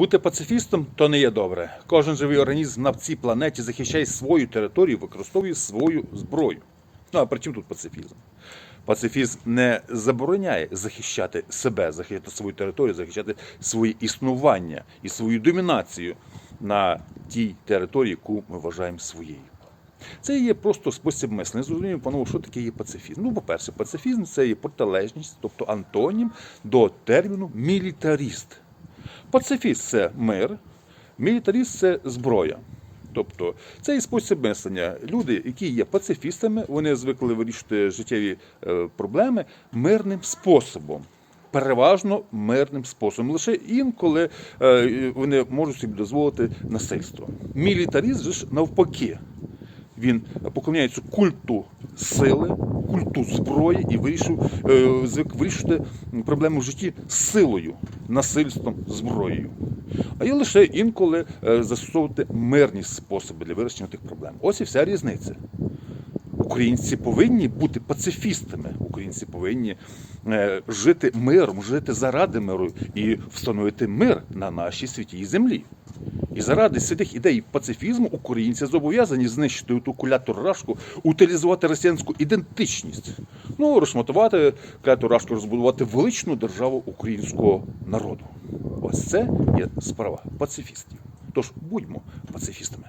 Бути пацифістом то не є добре. Кожен живий організм на цій планеті захищає свою територію, використовує свою зброю. Ну а при чому тут пацифізм? Пацифізм не забороняє захищати себе, захищати свою територію, захищати своє існування і свою домінацію на тій території, яку ми вважаємо своєю. Це є просто спосіб мислення. Зрозуміємо, панове, що таке є пацифізм. Ну, по-перше, пацифізм це є протилежність, тобто антонім до терміну мілітаріст. Пацифіст це мир, мілітаріст це зброя. Тобто це і спосіб мислення. Люди, які є пацифістами, вони звикли вирішувати життєві е, проблеми мирним способом. Переважно мирним способом. Лише інколи е, вони можуть собі дозволити насильство. Мілітарізм же ж навпаки. Він поклоняється культу сили, культу зброї і вирішив, е, звик вирішувати проблеми в житті силою, насильством, зброєю. А є лише інколи е, застосовувати мирні способи для вирішення тих проблем. Ось і вся різниця. Українці повинні бути пацифістами. Українці повинні е, жити миром, жити заради миру і встановити мир на нашій святій землі. І заради цих ідей пацифізму українці зобов'язані знищити ту куляту рашку, утилізувати росіянську ідентичність. Ну, розшматувати кляту рашку, розбудувати величну державу українського народу. Ось це є справа пацифістів. Тож будьмо пацифістами.